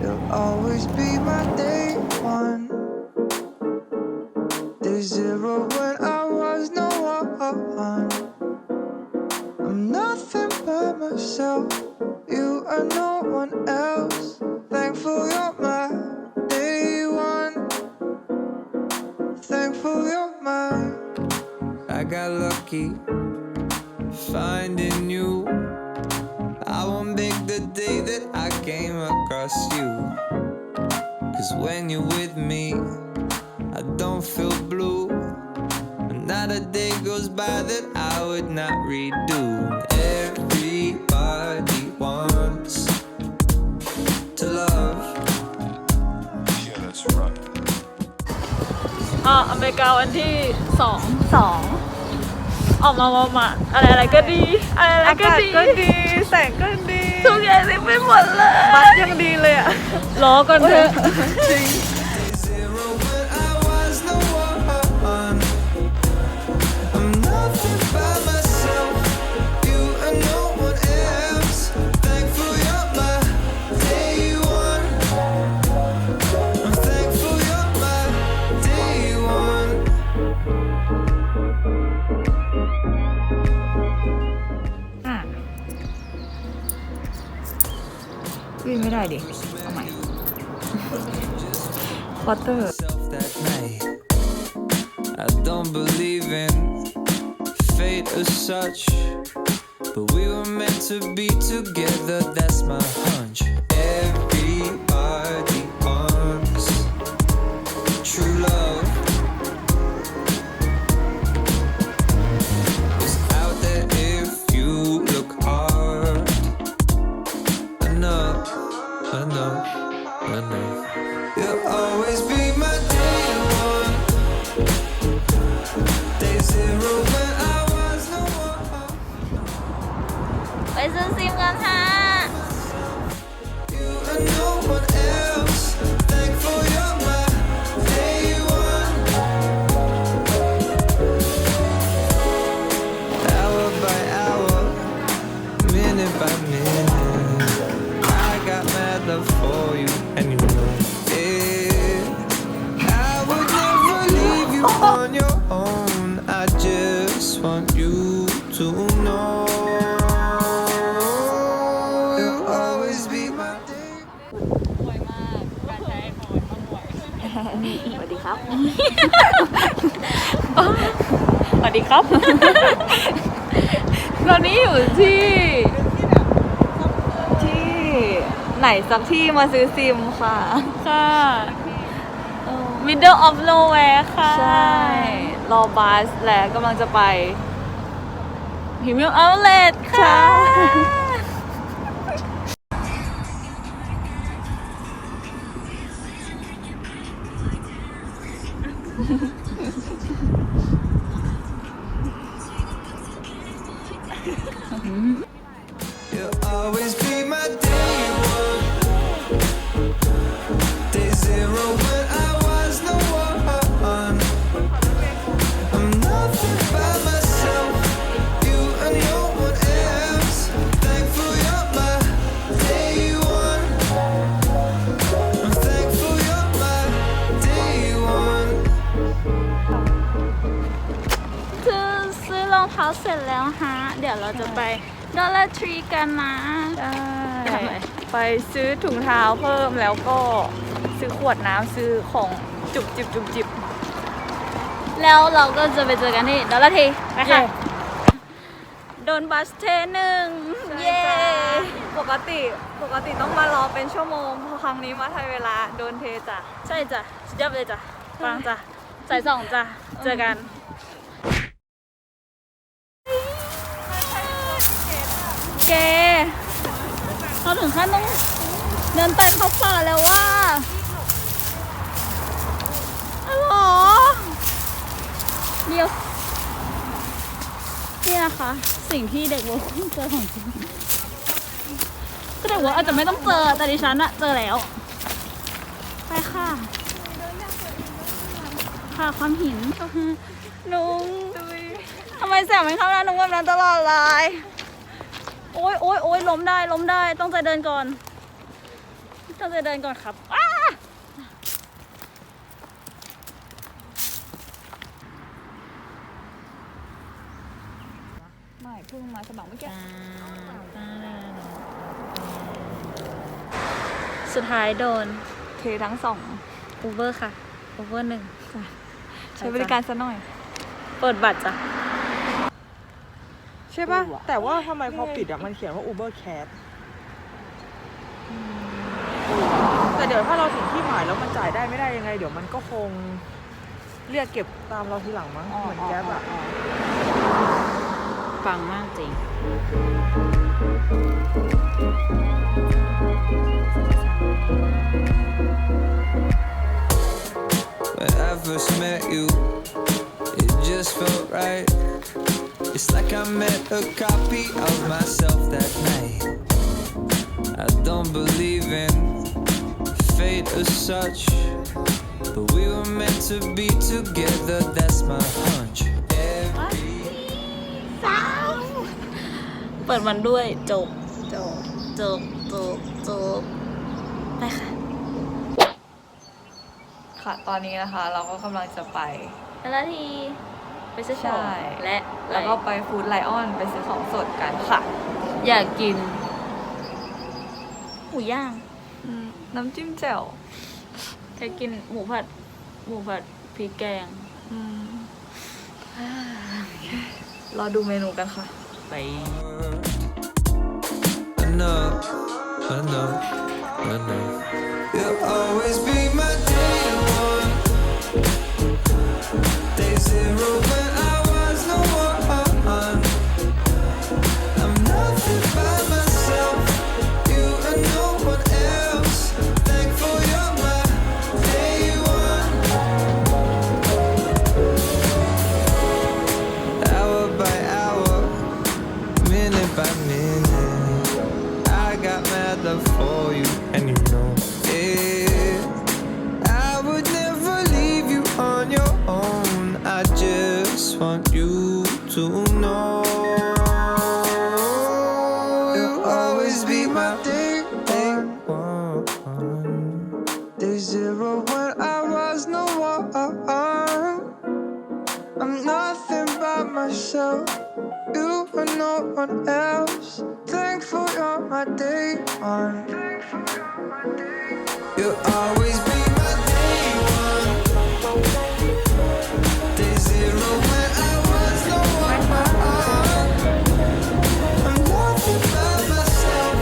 You'll always be my day one. Day zero when I was no one. I'm nothing but myself. You are no one else. Thankful you're my day one. Thankful you're mine. I got lucky finding you. I won't make the day that I came across you. Cause when you're with me, I don't feel blue. Not a day goes by that I would not redo. Everybody wants to love. Yeah, that's right. อ่ะอเมริกาวันที่สอง สอง ออกมามามาอะไรอะไรก็ดี อะไรอะไรอาก็กาศดีก็ดี แสงก็ดีทุกอย่างดีไปหมดเลย บัสยังดีเลยอะ ล้อก่อนเถอะ Zero ไม่ได้ดิ เอาใหม่วอเตอร์ myself that night. I don't believe in fate as such, but we were meant to be together. That's my hunch. Everybody ไปซื้อซิมกันค่ะ You and no one else. Thankful you're my day one. Hour by hour, minute by minute. I got mad love for you, and you สวัสดีครับ สวัสดีครับ ตอนนี้อยู่ที่ ที่ไหนสักที่มาซื้อซิมค่ะ ค่ะ middle of nowhere ค่ะ ใช่ รอบัสและกำลังจะไปพิมพ์เอาเลทค่ะ You'll ดี๋ยวเราจะไปดอลลาร์ทรีกันนะใช่ไปซื้อถุงเท้าเพิ่มแล้วก็ซื้อขวดน้ำซื้อของจุบจิบจุบจิบแล้วเราก็จะไปเจอกันที่ดอลลาร์ทรีไปค่ะเย้โดนบัสเทหนึ่งเย้ปกติปกติต้องมารอเป็นชั่วโมงพอครั้งนี้มาทันเวลาโดนเทจ้ะใช่จ้ะสุดยอดไปเลยจ้ะฟังจ้ะใส่สองจ้ะเจอกัน เขาถึงขั้นต้องเดินใต้เขาป่าแล้วว่าอ๋อเหรอเดี๋ยวนี่นะคะ สิ่งที่เด็กวัวเจอของจริงก็เด็กวัวอาจจะไม่ต้องเจอแต่ดิฉันอะเจอแล้ว ไปค่ะ ค่ะความหินนุ้งทำไมแสบมันเข้าหน้านุ้งแบบนั้นตลอดเลย โอ๊ยโอ๊ยโอ๊ยล้มได้ล้มได้ต้องใจเดินก่อนเราจะเดินก่อนครับอ้าไม่เพิ่งมาสมัครเมื่อกี้สุดท้ายโดนเททั้งสองอูเบอร์ค่ะอูเบอร์หนึ่งใช้บริการซะหน่อย เปิดบัตรจ้ะใช่ป่ะแต่ว่าทำไมพอปิดอะ มันเขียนว่า Uber Cat แต่เดี๋ยวถ้าเราถึงที่หมายแล้วมันจ่ายได้ไม่ได้ยังไง เดี๋ยวมันก็คงเรียกเก็บตามเราทีหลังมั้งเหมือนแก๊ปอะ ฟังมากจริง When I first met you, it just felt right. It's like I met a copy of myself that night. I don't believe in fate as such, but we were meant to be together. That's my hunch. Every เปิดวันด้วยจบจบจบจบจบไปค่ะ ค่ะ ตอนนี้นะคะ เราก็กำลังจะไปแล้วที ไปซื้อของ ใช่ และแล้วก็ไปฟู้ดไลออนไปซื้อของสดกันค่ะอยากกินหมูย่างอืมน้ำจิ้มแจ่วอยากกินหมูผัด หมูผัดพริกแกง อืมรอดูเมนูกันค่ะ ไป enough, enough, enough. You'll always be my by minute. I got mad love for you, and you know it. I would never leave you on your own. I just want you to day one. You'll always be my day one. Day zero when I was no one. I'm nothing by myself.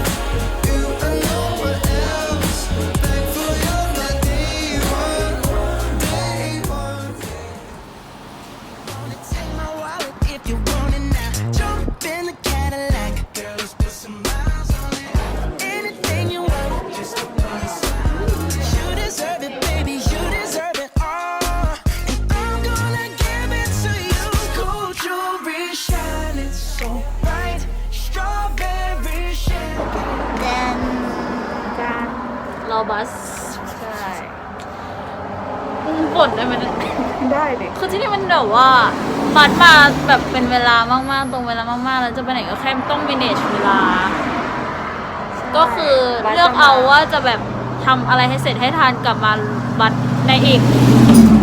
You and no one else. Thankful you're my day one. Day one. Take my wallet if you want it now. Jump in the Cadillac. แดนการรอบัสใช่อืมบ่นได้ไหมเนี่ยได้ดิคือที่นี่มันแบบว่าบัสมาแบบเป็นเวลามากๆ ตรงเวลามากๆ แล้วจะไปไหนก็แค่ต้อง manage เวลา ก็คือเลือกเอาว่าจะแบบทำอะไรให้เสร็จให้ทันกลับมาบัสในอีก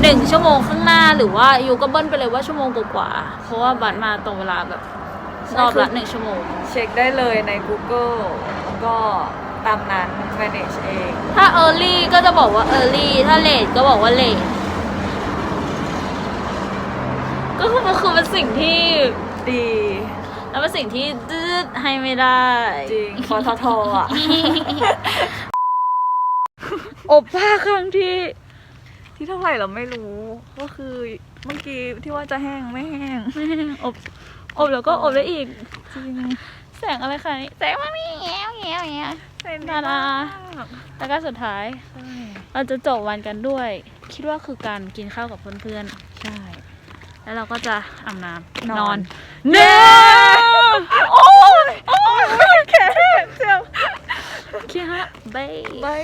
หนึ่งชั่วโมงข้างหน้าหรือว่าอยู่ก็เบิ้ลไปเลยว่าชั่วโมงกว่าๆเพราะว่าบัสมาตรงเวลาแบบ รอบละหนึ่งชั่วโมง เช็คได้เลยใน Google ก็ตามนั้น manage เอง ถ้า early ก็จะบอกว่า early ถ้า late ก็บอกว่า late ก็คือมันคือเป็นสิ่งที่ดี แล้วเป็นสิ่งที่ดืดให้ไม่ได้ จริงปตทอะ อบผ้าครั้งที่ ที่เท่าไหร่เราไม่รู้ ก็คือเมื่อกี้ที่ว่าจะแห้งไม่แห้ง ไม่อบ อบแล้วก็อบได้อีก จริงแสงอะไรคะนี่แสงมานี่แง่วแง่วแง่วเป็นดาราแล้วก็สุดท้ายใช่เราจะจบวันกันด้วย คิดว่าคือการกินข้าวกับเพื่อนใช่ๆแล้วเราก็จะอาบน้ำนอนนอนเน่โอ้ยโอ้ยแขนเจ็บโอเคฮะบายบาย